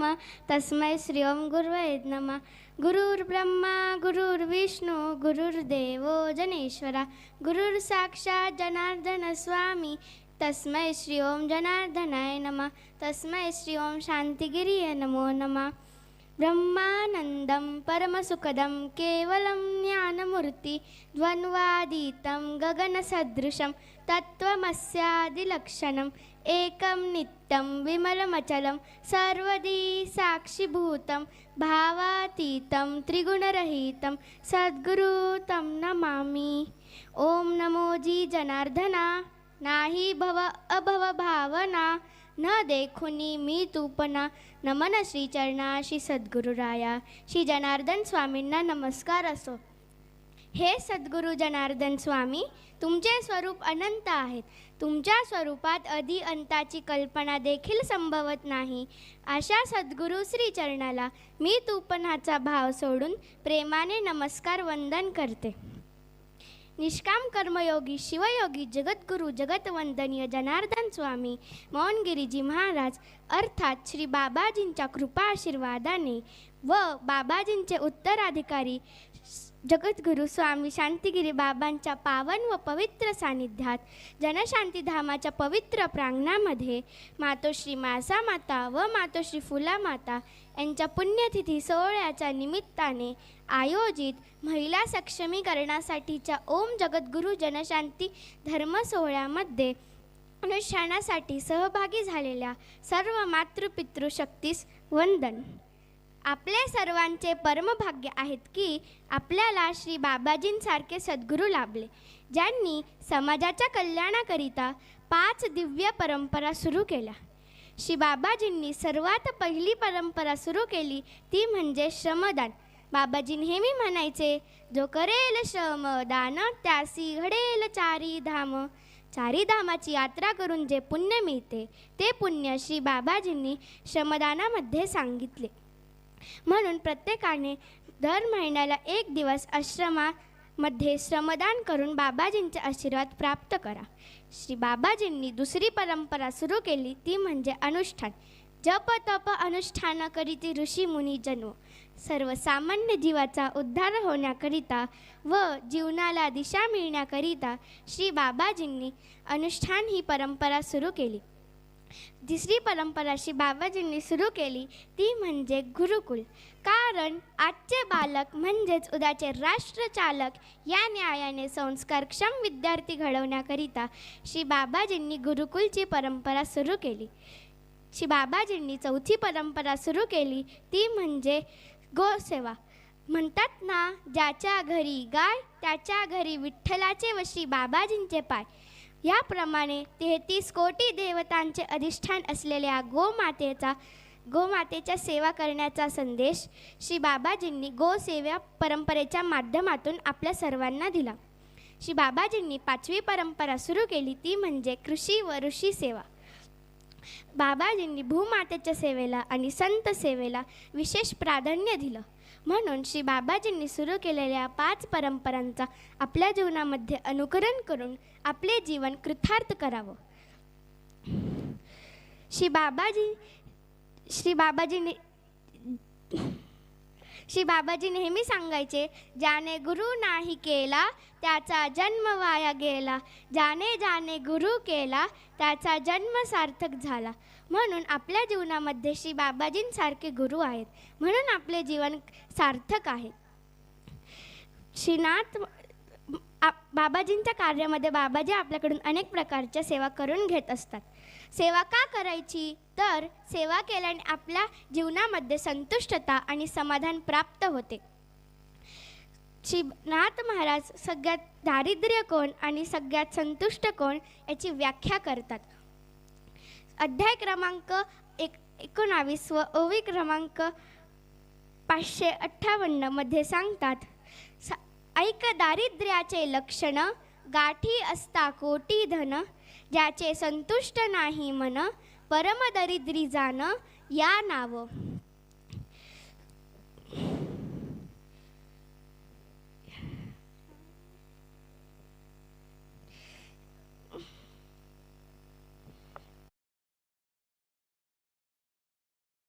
नमः तस्मै श्री ओम गुरुवे नमः। गुरुर्ब्रह्मा गुरुर्विष्णू गुरुर्देवो जनेश्वरा गुरुर्साक्षात् जनार्दन स्वामी तस्मै श्री ओम जनार्दनाय नमः। तस्मै श्री ओम शांतिगिरिये नमो नमः। ब्रह्मानन्दं परमसुखदं केवलं ज्ञानमूर्ति द्वन्द्वातीतं गगनसदृशं तत्त्वमस्यादिलक्षणम् एकं नित्यं विमलमचलं सर्वदी साक्षिभूतं भावातीतं त्रिगुणरहितं सद्गुरु तं नमामि। ॐ नमो जी जनार्दना नाही भव अभव भावना न देखुनी मी तूपना नमन श्रीचरणा श्री सद्गुरुराया। श्री जनार्दन स्वामींना नमस्कार असो। हे सद्गुरू जनार्दन स्वामी तुमचे स्वरूप अनंत आहेत। तुमच्या स्वरूपात अधि अंताची कल्पना देखील संभवत नाही। अशा सद्गुरू श्रीचरणाला मी तूपनाचा भाव सोडून प्रेमाने नमस्कार वंदन करते। निष्काम कर्मयोगी शिवयोगी जगद्गुरू जगतवंदनीय जनार्दन स्वामी मौनगिरीजी महाराज अर्थात श्री बाबाजींच्या कृपा आशीर्वादाने व बाबाजींचे उत्तराधिकारी जगद्गुरू स्वामी शांतिगिरी बाबांच्या पावन व पवित्र सानिध्यात जनशांतीधामाच्या पवित्र प्रांगणामध्ये मातोश्री मासा माता व मातोश्री फुला माता यांच्या पुण्यतिथी सोहळ्याच्या निमित्ताने आयोजित महिला सक्षमीकरणासाठीच्या ओम जगद्गुरू जनशांती धर्म सोहळ्यामध्ये अनुष्ठानासाठी सहभागी झालेल्या सर्व मातृपितृशक्तीस वंदन. आपले सर्वांचे परमभाग्य आहेत की आपल्याला श्री बाबाजींसारखे सद्गुरू लाभले ज्यांनी समाजाच्या कल्याणाकरिता पाच दिव्य परंपरा सुरू केल्या. श्री बाबाजींनी सर्वात पहिली परंपरा सुरू केली ती म्हणजे श्रमदान. बाबाजी नेहमी म्हणायचे जो करेल श्रमदान त्यासी घडेल चारी धाम. चारी धामाची यात्रा करून जे पुण्य मिळते ते पुण्य श्री बाबाजींनी श्रमदानामध्ये सांगितले. म्हणून प्रत्येकाने दर महिन्याला एक दिवस आश्रमामध्ये श्रमदान करून बाबाजींचे आशीर्वाद प्राप्त करा. श्री बाबाजींनी दुसरी परंपरा सुरू केली ती म्हणजे अनुष्ठान. जप तप अनुष्ठान करीती ऋषी मुनी जन्म सर्वसामान्य जीवाचा उद्धार होण्याकरिता व जीवनाला दिशा मिळण्याकरिता श्री बाबाजींनी अनुष्ठान ही परंपरा सुरू केली. तिसरी परंपरा श्री बाबाजींनी सुरू केली ती म्हणजे गुरुकुल. कारण आजचे बालक म्हणजेच उद्याचे राष्ट्रचालक या न्यायाने संस्कारक्षम विद्यार्थी घडवण्याकरिता श्री बाबाजींनी गुरुकुलची परंपरा सुरू केली. श्री बाबाजींनी चौथी परंपरा सुरू केली ती म्हणजे गोसेवा. म्हणतात ना ज्याच्या घरी गाय त्याच्या घरी विठ्ठलाचे व श्री बाबाजींचे पाय. याप्रमाणे तेहतीस कोटी देवतांचे अधिष्ठान असलेल्या गोमातेचा गोमातेच्या सेवा करण्याचा संदेश श्री बाबाजींनी गोसेवा परंपरेच्या माध्यमातून आपल्या सर्वांना दिला. श्री बाबाजींनी पाचवी परंपरा सुरू केली ती म्हणजे कृषी व ऋषी सेवा. बाबाजींनी भूमातेच्या सेवेला आणि संत सेवेला विशेष प्राधान्य दिलं. म्हणून श्री बाबाजींनी सुरू केलेल्या पाच परंपरांचा आपल्या जीवनामध्ये अनुकरण करून आपले जीवन कृतार्थ करावं. श्री बाबाजी श्री बाबाजींनी श्री बाबाजी नेहमी सांगायचे ज्याने गुरु नाही केला त्याचा जन्म वाया गेला. ज्याने ज्याने गुरु केला त्याचा जन्म सार्थक झाला. म्हणून आपल्या जीवनामध्ये श्री बाबाजींसारखे गुरु आहेत. म्हणून आपले जीवन सार्थक आहे. श्रीनाथ आ- बाबाजींच्या कार्यामध्ये बाबाजी आपल्याकडून अनेक प्रकारच्या सेवा करून घेत असतात. सेवा का करायची? तर सेवा केल्याने आपल्या जीवनामध्ये संतुष्टता आणि समाधान प्राप्त होते. श्रीनाथ महाराज सगळ्यात दारिद्र्य कोण आणि सगळ्यात संतुष्ट कोण याची व्याख्या करतात. अध्याय क्रमांक एक एकोणावीस व ओवी क्रमांक पाचशे अठ्ठावन्नमध्ये सांगतात सा ऐक दारिद्र्याचे लक्षण गाठी असता कोटी धन ज्याचे संतुष्ट नाही मन परमदरिद्री जाण या नाव.